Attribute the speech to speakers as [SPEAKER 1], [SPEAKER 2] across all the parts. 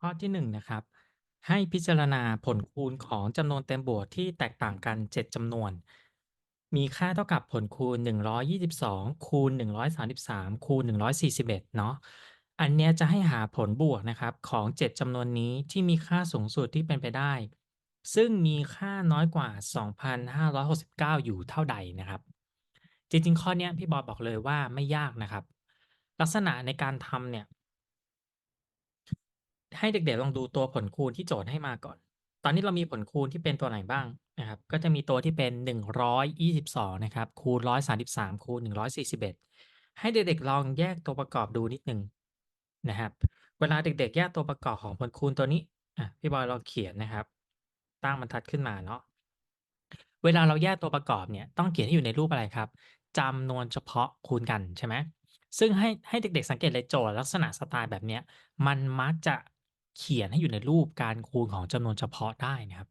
[SPEAKER 1] ข้อที่1นงนะครับ ให้พิจารณาผลคูณของจำนวนเต็มบวกที่แตกต่างกัน 7จำนวน มีค่าเท่ากับผลคูณ 122 คูณ 133 คูณ 141 เนาะอันเนี้ยจะให้หาผลบวกนะครับของ 7จำนวนนี้ที่มีค่าสูงสุดที่เป็นไปได้ ซึ่งมีค่าน้อยกว่า 2,569 อยู่เท่าใดนะครับ จริงๆ ข้อเนี้ยพี่บอบอกเลยว่าไม่ยากนะครับ ลักษณะในการทำเนี่ย ให้เด็กๆลองดูตัวผลคูณที่โจทย์ให้มาก่อน ตอนนี้เรามีผลคูณที่เป็นตัวไหนบ้างนะครับ ก็จะมีตัวที่เป็น 122 นะครับ คูณ 133 คูณ 141 ให้เด็กๆลองแยกตัวประกอบดูนิดหนึ่งนะครับ เวลาเด็กๆ แยกตัวประกอบของผลคูณตัวนี้อะพี่บอยลองเขียนนะครับ ตั้งบรรทัดขึ้นมาเนาะ เวลาเราแยกตัวประกอบเนี่ย ต้องเขียนให้อยู่ในรูปอะไรครับจำนวนเฉพาะคูณกันใช่ไหมซึ่งให้ให้เด็กๆสังเกตเลยโจทย์ลักษณะสไตล์แบบเนี้ยมันมักจะ เขียนให้อยู่ในรูปการคูณของจำนวนเฉพาะได้นะครับ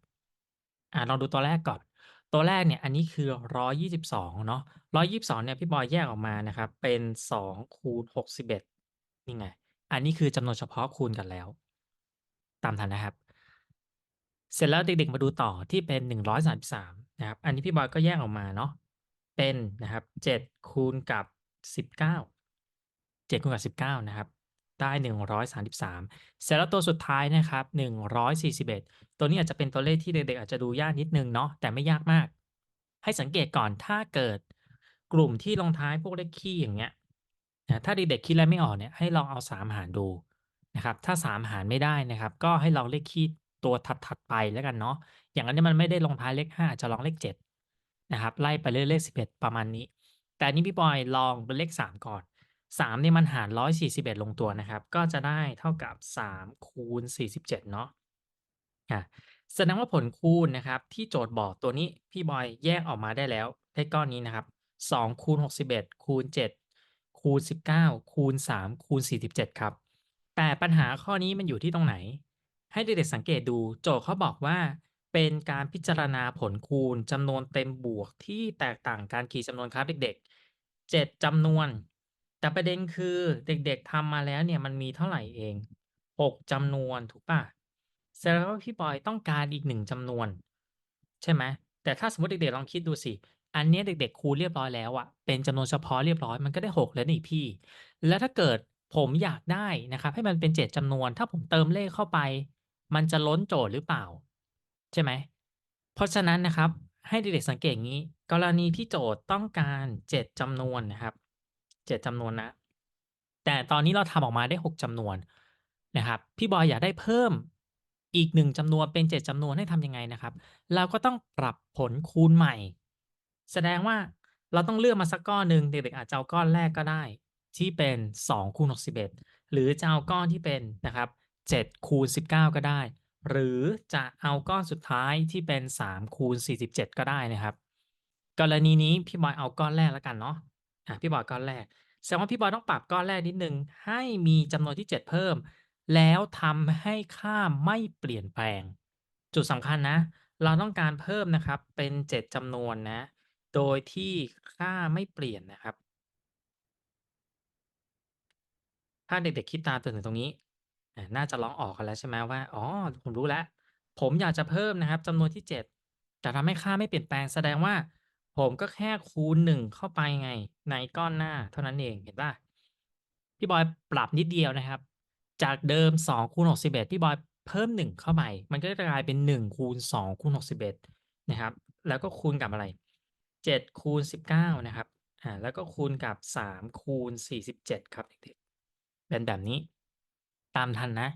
[SPEAKER 1] อ่าลองดูตัวแรกก่อน ตัวแรกเนี่ยอันนี้คือ 122 เนาะ122 เนี่ยพี่บอยแยกออกมานะครับ เป็น 2 คูณ 61 นี่ไง อันนี้คือจำนวนเฉพาะคูณกันแล้ว ตามทันนะครับ เสร็จแล้วเด็กๆมาดูต่อที่เป็น 133 นะครับ อันนี้พี่บอยก็แยกออกมาเนาะ เป็นนะครับ 7 คูณกับ 19 7คูณกับ 19 นะครับ ได้ 133 เสร็จแล้วตัวสุดท้ายนะครับ 141 ตัวนี้อาจจะเป็นตัวเลขที่เด็กๆอาจจะดูยากนิดนึงเนาะแต่ไม่ยากมาก ให้สังเกตก่อนถ้าเกิดกลุ่มที่ลงท้ายพวกเลขคี่อย่างเงี้ยนะถ้าเด็กๆคิดอะไรไม่ออกเนี่ยให้ลองเอา 3 หารดูนะครับถ้า 3 หารไม่ได้นะครับ ก็ให้ลองเลขคี่ตัวถัดๆไปแล้วกันเนาะอย่างนั้นเนี่ยมันไม่ได้ลงท้ายเลข5อาจะลองเลข7นะครับไล่ไปเรื่อยๆเลข11 ประมาณนี้ แต่นนี้พี่บอยลองเป็นเลข 3 ก่อน 3เนี่ยมันหาร141 ลงตัวนะครับ ก็จะได้เท่ากับ 3 คูณ 47 เนาะอะแสดงว่าผลคูณนะครับ ที่โจทย์บอกตัวนี้พี่บอยแยกออกมาได้แล้วได้ก้อนนี้นะครับ2คูณ61 คูณ 7 คูณ 19 คูณ 3 คูณ 47 ครับ แต่ปัญหาข้อนี้มันอยู่ที่ตรงไหน ให้เด็กๆสังเกตดูโจทย์เขาบอกว่าเป็นการพิจารณาผลคูณจำนวนเต็มบวกที่แตกต่างกันกี่จำนวนครับเด็กๆ 7จำนวน แต่ประเด็นคือเด็กๆทำมาแล้วเนี่ยมันมีเท่าไหร่เอง6จำนวนถูกป่ะแสดงว่าพี่บอยต้องการอีกหนึ่งจำนวน ใช่ไหมแต่ถ้าสมมติเด็กๆลองคิดดูสิ อันนี้เด็กๆคูณเรียบร้อยแล้วอะเป็นจำนวนเฉพาะเรียบร้อยมันก็ได้6แล้วนี่พี่ แล้วถ้าเกิดผมอยากได้นะครับ ให้มันเป็น7จำนวน ถ้าผมเติมเลขเข้าไป มันจะล้นโจทย์หรือเปล่า ใช่ไหมเพราะฉะนั้นนะครับ ให้เด็กๆสังเกตอย่างนี้ กรณีที่โจทย์ต้องการ7จำนวนนะครับ 7จำนวนนะ แต่ตอนนี้เราทำออกมาได้6จำนวนนะครับ พี่บอยอยากได้เพิ่มอีก1จำนวนเป็น7จำนวนให้ทำยังไงนะครับ เราก็ต้องปรับผลคูณใหม่ แสดงว่าเราต้องเลือกมาสักก้อนหนึ่งเด็กๆอาจจะเอาก้อนแรกก็ได้ ที่เป็น2คูณ61 หรือจะเอาก้อนที่เป็นนะครับ7คูณ19 ก็ได้ หรือจะเอาก้อนสุดท้ายที่เป็น3คูณ47 ก็ได้นะครับ กรณีนี้พี่บอยเอาก้อนแรกแล้วกันเนาะ อะพี่บอยก้อนแรกแสดงว่าพี่บอยต้องปรับก้อนแรกนิดนึงให้มีจำนวนที่ 7 เพิ่ม แล้วทำให้ค่าไม่เปลี่ยนแปลง จุดสำคัญนะ เราต้องการเพิ่มนะครับเป็น 7จำนวนนะ โดยที่ค่าไม่เปลี่ยนนะครับ ถ้าเด็กๆคิดตามจนถึงตรงนี้น่าจะร้องออกกันแล้วใช่ไหมว่าอ๋อผมรู้แล้ว ผมอยากจะเพิ่มนะครับจำนวนที่ 7 แต่ทำให้ค่าไม่เปลี่ยนแปลงแสดงว่า ผมก็แค่คูณ1เข้าไปไง ในก้อนหน้าเท่านั้นเองเห็นป่ะพี่บอยปรับนิดเดียวนะครับ จากเดิม2คูณ61พี่บอยเพิ่ม 1 เข้าไป มันก็จะกลายเป็น1คูณ2คูณ61นะครับ แล้วก็คูณกับอะไร7คูณ19นะครับอ่าแล้วก็คูณกับ3คูณ47ครับเด็กๆเป็นแบบนี้ตามทันนะ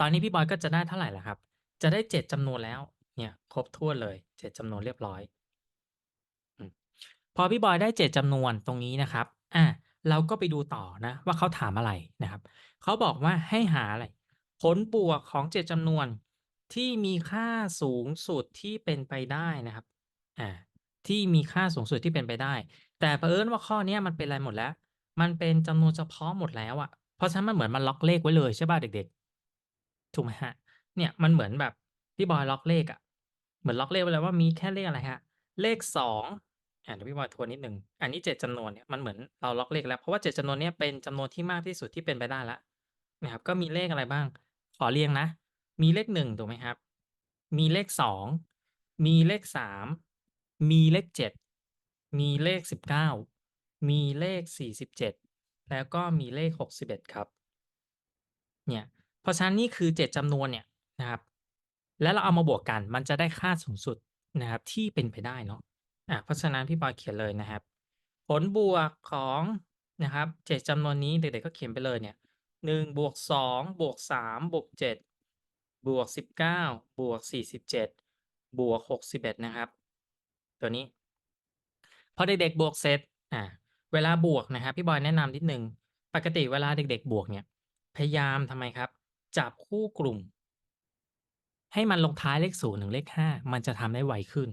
[SPEAKER 1] ตอนนี้พี่บอยก็จะได้เท่าไหร่ล่ะครับ จะได้ 7จำนวนแล้วเนี่ยครบถ้วนเลย 7จำนวนเรียบร้อย พอพี่บอยได้ 7จำนวนตรงนี้นะครับอ่าเราก็ไปดูต่อนะ ว่าเขาถามอะไรนะครับ เขาบอกว่าให้หาอะไร ผลบวกของ 7จำนวนที่มีค่าสูงสุดที่เป็นไปได้นะครับอ่าที่มีค่าสูงสุดที่เป็นไปได้ แต่เผอิญว่าข้อเนี้ยมันเป็นอะไรหมดแล้ว มันเป็นจำนวนเฉพาะหมดแล้วอะเพราะฉะนั้นมันเหมือนมันล็อกเลขไว้เลยใช่เปล่าเด็กๆ ถูกไหมครับเนี่ยมันเหมือนแบบพี่บอยล็อกเลขอะเหมือนล็อกเลขไว้เลยว่ามีแค่เลขอะไรครับเลข2อ่าเดี๋ยวพี่บอยทวนนิดหนึ่งอันนี้7จำนวนเนี่ยมันเหมือนเราล็อกเลขแล้ว เพราะว่า7จำนวนเนี้ยเป็นจำนวนที่มากที่สุดที่เป็นไปได้แล้วนะครับ ก็มีเลขอะไรบ้าง ขอเรียงนะ มีเลข1ถูกไหมครับ มีเลข2มีเลข3มีเลข7มีเลข19มีเลข47แล้วก็มีเลข61ครับ เนี่ยเพราะฉะนั้นนี่คือ7จำนวนเนี่ยนะครับ แล้วเราเอามาบวกกันมันจะได้ค่าสูงสุดนะครับที่เป็นไปได้เนาะ อ่าเพราะฉะนั้นพี่ปอยเขียนเลยนะครับ ผลบวกของนะครับ7จำนวนนี้เด็กๆก็เขียนไปเลยเนี่ย1บวก2บวก3บวก7บวก19บเก้าบวก47บเจ็ดบวก61นะครับ ตัวนี้ พอเด็กๆบวกเสร็จอ่าเวลาบวกนะครับ พี่บอยแนะนำนิดหนึ่งปกติเวลาเด็ก ๆ บวกเนี่ย พยายามทำไมครับ จับคู่กลุ่ม ให้มันลงท้ายเลข0ถึงเลข5มันจะทำได้ไวขึ้น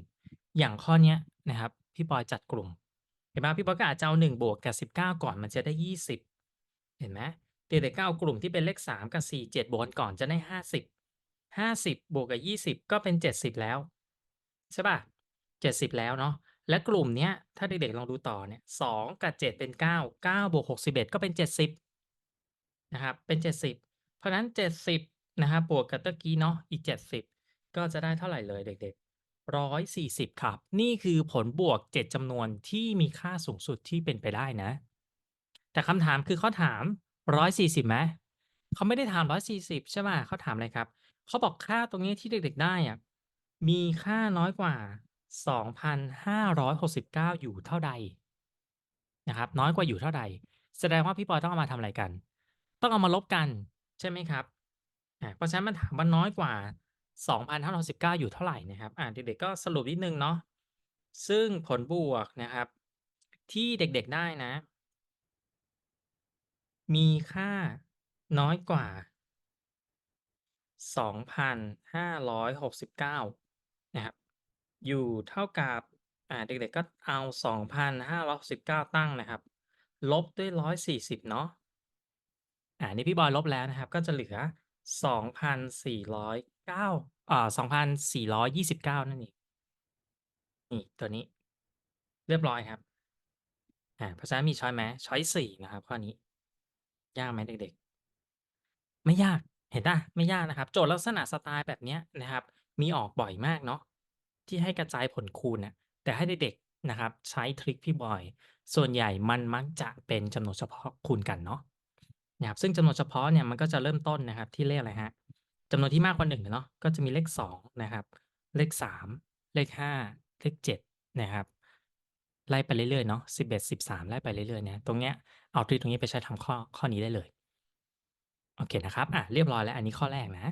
[SPEAKER 1] อย่างข้อเนี้ย นะครับ พี่ปอยจัดกลุ่ม เห็นไหมพี่ปอยก็อาจจะเอา1บวกกับ19ก่อนมันจะได้20เห็นไหมเด็กๆก็เอากลุ่มที่เป็นเลข3กับ4 7บวกก่อนจะได้50 50บวกกับ20ก็เป็น70แล้วใช่เปล่า70แล้วเนาะและกลุ่มเนี้ยถ้าเด็กๆลองดูต่อเนี่ย2กับ7เป็น9 9บวก61ก็เป็น70นะครับเป็น70เพราะนั้น70นะครับบวกกับตะกี้เนาะอีก70ก็จะได้เท่าไหร่เลยเด็กๆ 140ครับ นี่คือผลบวก7จำนวนที่มีค่าสูงสุดที่เป็นไปได้นะ แต่คำถามคือเขาถาม140ไหมเขาไม่ได้ถาม140ใช่เปล่าเขาถามอะไรครับเขาบอกค่าตรงนี้ที่เด็กๆได้อะมีค่าน้อยกว่า2,569อยู่เท่าใดนะครับ น้อยกว่าอยู่เท่าใด แสดงว่าพี่ปอยต้องเอามาทำอะไรกัน ต้องเอามาลบกันใช่ไหมครับเพราะฉะนั้นมันถามว่าน้อยกว่า 2,569อยู่เท่าไหร่นะครับอาเด็กๆก็สรุปนิดนึงเนาะซึ่งผลบวกนะครับ ที่เด็กๆได้นะ มีค่าน้อยกว่า 2,569 นะครับ อยู่เท่ากับ อ่า เด็กๆก็เอา 2,569 ตั้งนะครับ ลบด้วย 140 เนาะอ่านี่พี่บอยลบแล้วนะครับ ก็จะเหลือ 2,409อ่า2,429นั่นเองนี่ตัวนี้ เรียบร้อยครับอาเพราะฉะนั้นมีช้อยไหมช้อยซ์4นะครับ ข้อนี้ ยากไหมเด็กๆ ไม่ยากเห็นปล่าไม่ยากนะครับ โจทย์ลักษณะสไตล์แบบเนี้ยนะครับ มีออกบ่อยมากเนาะที่ให้กระจายผลคูณน่ะแต่ให้เด็กๆนะครับ ใช้ทริกพี่บอย ส่วนใหญ่มันมักจะเป็นจำนวนเฉพาะคูณกันเนาะ นะครับซึ่งจำนวนเฉพาะเนี่ยมันก็จะเริ่มต้นนะครับที่เลขอะไรฮะจำนวนที่มากกว่าหนึ่งเนาะก็จะมีเลข2นะครับ เลข3เลข5เลข7นะครับไล่ไปเรื่อยๆเนาะสิบเอ็ดสิบสามไล่ไปเรื่อยๆเนี่ยตรงเนี้ยเอาทริคตรงนี้ไปใช้ทำข้อข้อนี้ได้เลย โอเคนะครับอะเรียบร้อยแล้วอันนี้ข้อแรกนะ